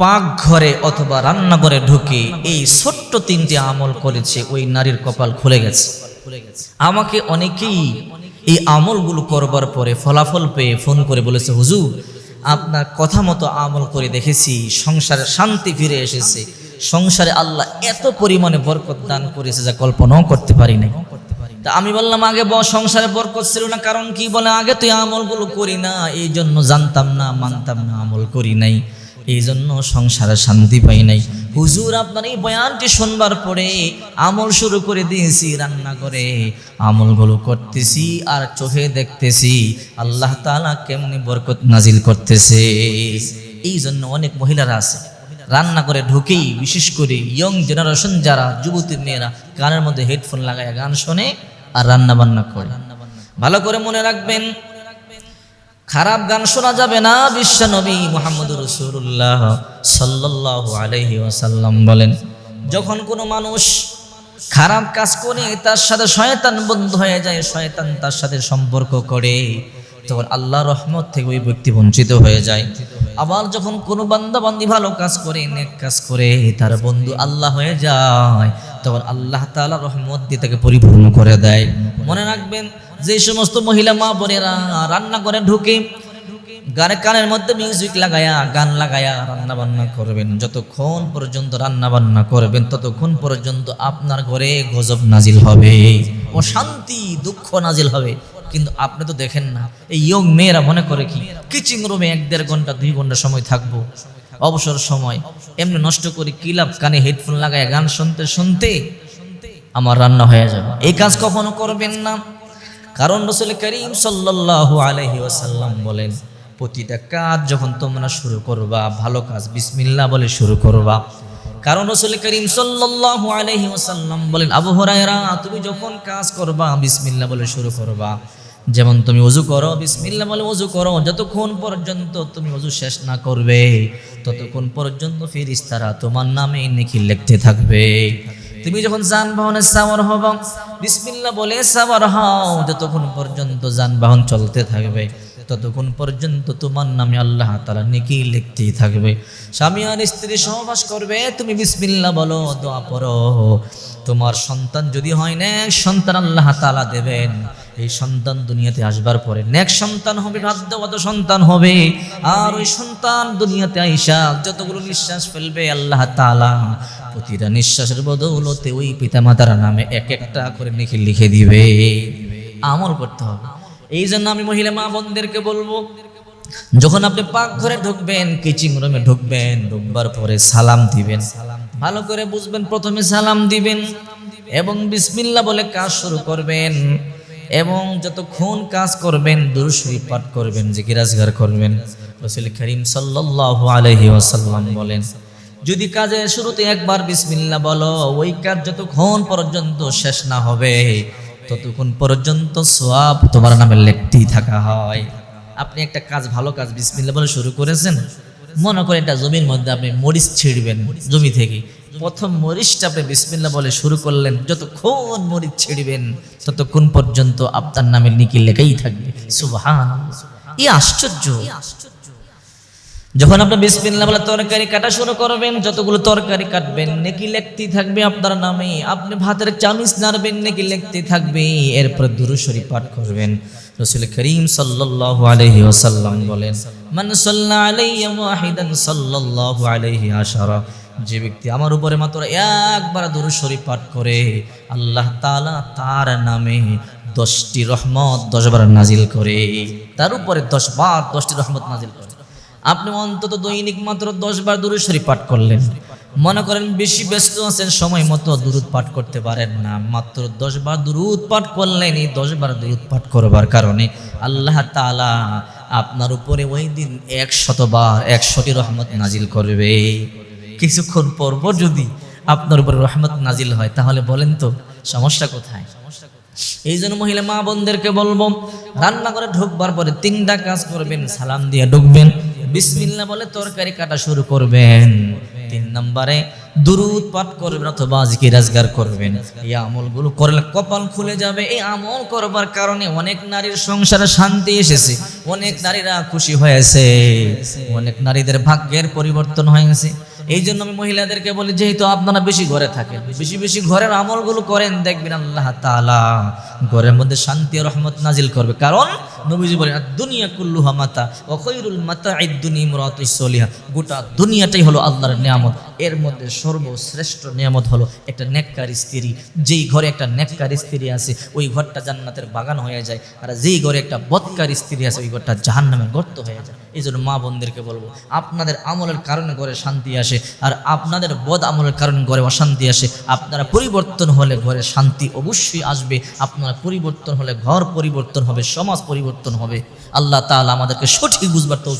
পাকঘরে অথবা রান্নাঘরে ঢুকে এই ছোট্ট তিনটি আমল করেছে, ওই নারীর কপাল খুলে গেছে। আমাকে অনেকেই এই আমলগুলো করবার পরে ফলাফল পেয়ে ফোন করে বলেছে, হুজুর, আপনার কথা মতো আমল করে দেখেছি, সংসারে শান্তি ফিরে এসেছে। সংসারে আল্লাহ এত পরিমাণে বরকত দান করেছে যা কল্পনাও করতে পারি নাই। তা আমি বললাম, আগে ব সংসারে বরকত ছিল না, কারণ কি বলে, আগে তুই আমলগুলো করি না এই জন্য জানতাম না, মানতাম না, আমল করি নাই। এই জন্য সংসারে শান্তি পাই নাই। হুজুর, আপনার এই বয়ানটি শুনবার পরে আমল শুরু করে দিয়েছি, রান্না করে আমলগুলো করতেছি আর চোখে দেখতেছি আল্লাহ তাআলা কেমনি বরকত নাজিল করতেছে। এই জন্য অনেক মহিলারা আছে, রান্না করে ঢুকেই, বিশেষ করে ইয়ং জেনারেশন যারা যুবতী মেয়েরা গানের মধ্যে হেডফোন লাগায় গান শোনে আর রান্না বান্না করে। ভালো করে মনে রাখবেন খারাপ গান শোনা যাবে না, বিশ্ব নবী মোহাম্মদ রসুল্লাহ সাল্লাহ আলহি ওয়াসাল্লাম বলেন, যখন কোনো মানুষ খারাপ কাজ করে, তার সাথে শয়তান বন্ধ হয়ে যায়, শয়তান তার সাথে সম্পর্ক করে, তখন আল্লাহ রহমত থেকে ওই ব্যক্তি বঞ্চিত হয়ে যায়। আবার যখন কোনো বান্দা বান্দি ভালো কাজ করে, নেক কাজ করে, তার বন্ধু আল্লাহ হয়ে যায়, তখন আল্লাহ তাআলা রহমত দিয়ে তাকে পরিপূর্ণ করে দেয়। মনে রাখবেন, যে সমস্ত মহিলা মা বোনেরা রান্না করে ঢুকে, গানে কানের মধ্যে মিউজিক লাগায়া, গান লাগায়া রান্না বান্না করবেন। যতক্ষণ পর্যন্ত রান্না বান্না করবেন, ততক্ষণ পর্যন্ত আপনার ঘরে গজব নাজিল হবে, অশান্তি, দুঃখ নাজিল হবে। কিন্তু আপনি তো দেখেন না, এই ইয়ং মেয়েরা মনে করে কি? কিচিং রুমে এক দেড় ঘণ্টা, দুই ঘণ্টা সময় থাকব। অবসর সময়, এমনি নষ্ট করি, কি লাভ? কানে হেডফোন লাগায়, গান শুনতে শুনতে আমার রান্না হয়ে যাবে। এই কাজ কখনো করবেন না। কারণ রসুল করিম সাল্লাল্লাহু আলাইহি ওয়াসাল্লাম বলেন, প্রতিটা কাজ যখন তোমরা শুরু করবা, ভালো কাজ, বিসমিল্লাহ বলে শুরু করবা। কারণ রসুল করিম সাল্লাল্লাহু আলাইহি ওয়াসাল্লাম বলেন, আবু হুরায়রা, তুমি যখন কাজ করবা, বিসমিল্লাহ বলে শুরু করবা। যেমন তুমি অজু করো, বিসমিল্লাহ বলে অজু করো, যতক্ষণ পর্যন্ত তুমি অজু শেষ না করবে, ততক্ষণ পর্যন্ত ফিরিস্তারা তোমার নামে নেকি লিখতে থাকবে। তুমি যখন যানবাহনে সাওয়ার হব, বিসমিল্লাহ বলে সাওয়ার হও, যতক্ষণ পর্যন্ত যানবাহন চলতে থাকবে, ততক্ষণ পর্যন্ত তোমার নামে আল্লাহ তালা নেকি লিখতেই থাকবে। স্বামী আর স্ত্রী সহবাস করবে, তুমি বিসমিল্লাহ বলো, দোয়া পড়ো। তোমার সন্তান যদি হয় না সন্তান আল্লাহ তালা দেবেন। এই সন্তান দুনিয়াতে আসবার পরে নেক্সট সন্তান হবে ভাগ্যবত সন্তান হবে। আর ওই সন্তান দুনিয়াতে আইসা যতগুলো নিঃশ্বাস ফেলবে আল্লাহ তালা প্রতিটা নিঃশ্বাসের বদৌলতে ওই পিতামাতার নামে এক একটা করে লিখে লিখে দিবে। আমল করতে হবে। এই জন্য আমি মহিলা মা বোনদেরকে বলব, যখন আপনি পাকঘরে ঢুকবেন, কিচিং রুমে ঢুকবেন, ঢুকবার পরে সালাম দিবেন। ভালো করে বুঝবেন, প্রথমে সালাম দিবেন এবং বিসমিল্লা বলে কাজ শুরু করবেন এবং যতক্ষণ কাজ করবেন দুরুশরী পাঠ করবেন যে জিকিরাজগার করবেন। রসুল করিম সাল্লাল্লাহু আলাইহি ওয়াসাল্লাম বলেন, যদি কাজের শুরুতে একবার বিসমিল্লা বলো, ওই কাজ যতক্ষণ পর্যন্ত শেষ না হবে, ততক্ষণ পর্যন্ত সোয়াব তোমার নামে লিখতেই থাকা হয়। আপনি একটা কাজ, ভালো কাজ বিসমিল্লা বলে শুরু করেছেন মনে করে এটা জমির মধ্যে আপনি মরিচ ছিঁড়বেন জমি থেকে। প্রথম মরিচটা আপনি বিসমিল্লা বলে শুরু করলেন, যতক্ষণ মরিচ ছিঁড়বেন, ততক্ষণ পর্যন্ত আপনার নামে নিকি লেখাই থাকবে। সুবহান এই আশ্চর্য। যখন আপনি বিসমিল্লাহ বলে তরকারি কাটা শুরু করবেন, যতগুলো তরকারি কাটবেন, নেকি লেখতেই থাকবে আপনার নামে। আপনি ভাতের চামিচ নাড়বেন, নেকি লেখতেই থাকবে। এরপর দুরুশরী পাঠ করবেন। রসুল করিম সাল্লাল্লাহু আলাইহি ওয়াসাল্লাম বলেন, মান সাল্লা আলাইহি ওয়াহিদান সাল্লাল্লাহু আলাইহি আশারা যে ব্যক্তি আমার উপরে মাত্র একবার দুরুশরী পাঠ করে, আল্লাহ তাআলা তার নামে দশটি রহমত দশবার নাজিল করে। তার উপরে দশ বার দশটি রহমত নাজিল করে। আপনি অন্তত দৈনিক মাত্র দশ বার দুরুদ শরীফ পাঠ করলেন। মনে করেন বেশি ব্যস্ত আছেন, সময় মতো দুরুদ পাঠ করতে পারেন না। মাত্র দশ বার দুরুদ পাঠ করলেন, এই দশ বার দুরুদ পাঠ করবার কারণে আল্লাহ তাআলা আপনার উপরে ওই দিন একশতবার একশোটি রহমত নাজিল করবে। কিছুক্ষণ পর পর যদি আপনার উপরে রহমত নাজিল হয়, তাহলে বলেন তো, সমস্যা কোথায়? এই জন্য মহিলা মা বোনদেরকে বলব রান্না করে ঢুকবার পরে তিনটা কাজ করবেন, সালাম দিয়ে ঢুকবেন, বিসমিল্লা বলে তরকারি কাটা শুরু করবেন। তিন নম্বরে, দুরুদ পাঠ করবেন অথবা আজকে রাজগার করবেন। এই আমলগুলো করলে কপাল খুলে যাবে। এই আমল করবার কারণে অনেক নারীর সংসারে শান্তি এসেছে। অনেক নারীরা খুশি হয়েছে। অনেক নারীদের ভাগ্যের পরিবর্তন হয়েছে। এই জন্য আমি মহিলাদেরকে বলি, যেহেতু আপনারা বেশি ঘরে থাকেন, বেশি বেশি ঘরের আমলগুলো করেন, দেখবেন আল্লাহ তালা ঘরের মধ্যে শান্তি রহমত নাজিল করবে। কারণ নবীজি বলেন দুনিয়া কুল্লুহা মাতা অখৈরুল খৈরুল মাতা ইদ্দুনি সলিহা। গোটা দুনিয়াটাই হলো আল্লাহর নিয়ামত। এর মধ্যে সর্বশ্রেষ্ঠ নিয়ামত হলো একটা নেককার স্ত্রী। যেই ঘরে একটা নেককার স্ত্রী আছে, ওই ঘরটা জান্নাতের বাগান হয়ে যায়। আর যেই ঘরে একটা বৎকার স্ত্রী আছে, ওই ঘরটা জাহান্নামের গর্ত হয়ে যায়। এই জন্য মা বোনদেরকে বলব, আপনাদের আমলের কারণে ঘরে শান্তি আসে, আর আপনাদের বদ আমলের কারণে ঘরে অশান্তি আসে। আপনারা পরিবর্তন হলে ঘরে শান্তি অবশ্যই আসবে। আপনারা পরিবর্তন হলে ঘর পরিবর্তন হবে, সমাজ পরিবর্তন হবে। আল্লাহ তাআলা আমাদেরকে সঠিক বুঝবার তৌফিক